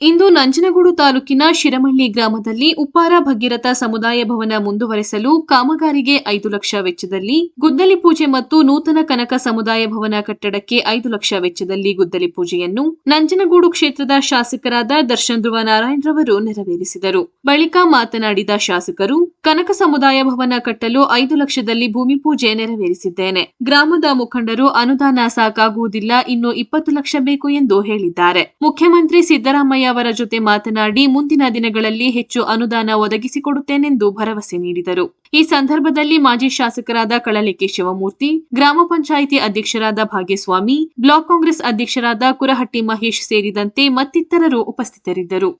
ಇಂದು ನಂಜನಗೂಡು ತಾಲೂಕಿನ ಶಿರಮಳ್ಳಿ ಗ್ರಾಮದಲ್ಲಿ ಉಪ್ಪಾರ ಭಗೀರಥ ಸಮುದಾಯ ಭವನ ಮುಂದುವರೆಸಲು ಕಾಮಗಾರಿಗೆ ಐದು ಲಕ್ಷ ವೆಚ್ಚದಲ್ಲಿ ಗುದ್ದಲಿ ಪೂಜೆ ಮತ್ತು ನೂತನ ಕನಕ ಸಮುದಾಯ ಭವನ ಕಟ್ಟಡಕ್ಕೆ ಐದು ಲಕ್ಷ ವೆಚ್ಚದಲ್ಲಿ ಗುದ್ದಲಿ ಪೂಜೆಯನ್ನು ನಂಜನಗೂಡು ಕ್ಷೇತ್ರದ ಶಾಸಕರಾದ ದರ್ಶನ್ ಧ್ರುವ ನಾರಾಯಣರವರು ನೆರವೇರಿಸಿದರು. ಬಳಿಕ ಮಾತನಾಡಿದ ಶಾಸಕರು, ಕನಕ ಸಮುದಾಯ ಭವನ ಕಟ್ಟಲು ಐದು ಲಕ್ಷದಲ್ಲಿ ಭೂಮಿ ಪೂಜೆ ನೆರವೇರಿಸಿದ್ದೇನೆ. ಗ್ರಾಮದ ಮುಖಂಡರು ಅನುದಾನ ಸಾಕಾಗುವುದಿಲ್ಲ, ಇನ್ನು ಇಪ್ಪತ್ತು ಲಕ್ಷ ಬೇಕು ಎಂದು ಹೇಳಿದ್ದಾರೆ. ಮುಖ್ಯಮಂತ್ರಿ ಸಿದ್ದರಾಮಯ್ಯ ಅವರ ಜೊತೆ ಮಾತನಾಡಿ ಮುಂದಿನ ದಿನಗಳಲ್ಲಿ ಹೆಚ್ಚು ಅನುದಾನ ಒದಗಿಸಿಕೊಡುತ್ತೇನೆಂದು ಭರವಸೆ ನೀಡಿದರು. ಈ ಸಂದರ್ಭದಲ್ಲಿ ಮಾಜಿ ಶಾಸಕರಾದ ಕಳಲಿಕೆ ಶಿವಮೂರ್ತಿ, ಗ್ರಾಮ ಪಂಚಾಯಿತಿ ಅಧ್ಯಕ್ಷರಾದ ಭಾಗ್ಯಸ್ವಾಮಿ, ಬ್ಲಾಕ್ ಕಾಂಗ್ರೆಸ್ ಅಧ್ಯಕ್ಷರಾದ ಕುರಹಟ್ಟಿ ಮಹೇಶ್ ಸೇರಿದಂತೆ ಮತ್ತಿತರರು ಉಪಸ್ಥಿತರಿದ್ದರು.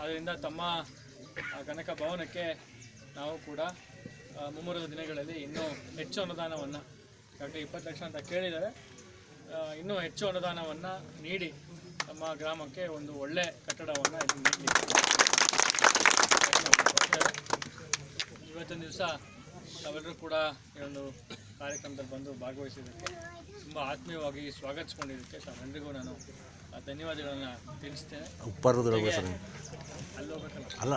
ಆದ್ದರಿಂದ ತಮ್ಮ ಕನಕ ಭವನಕ್ಕೆ ನಾವು ಕೂಡ ಮುಂಬರುವ ದಿನಗಳಲ್ಲಿ ಇನ್ನೂ ಹೆಚ್ಚು ಅನುದಾನವನ್ನು ಡಾಕ್ಟರ್ ಇಪ್ಪತ್ತು ಲಕ್ಷ ಅಂತ ಕೇಳಿದ್ದಾರೆ. ಇನ್ನೂ ಹೆಚ್ಚು ಅನುದಾನವನ್ನು ನೀಡಿ ನಮ್ಮ ಗ್ರಾಮಕ್ಕೆ ಒಂದು ಒಳ್ಳೆ ಕಟ್ಟಡವನ್ನು ಇಲ್ಲಿ ನೀಡಿ. ಇವತ್ತಿನ ದಿವಸ ತಾವೆಲ್ಲರೂ ಕೂಡ ಈ ಒಂದು ಕಾರ್ಯಕ್ರಮದಲ್ಲಿ ಬಂದು ಭಾಗವಹಿಸಿದ್ದಕ್ಕೆ ತುಂಬ ಆತ್ಮೀಯವಾಗಿ ಸ್ವಾಗತಿಸ್ಕೊಂಡಿದ್ದಕ್ಕೆ ತಾವೆಲ್ಲರಿಗೂ ನಾನು ಧನ್ಯವಾದಗಳನ್ನು ತಿಳಿಸ್ತೇನೆ. ಅಲ್ಲ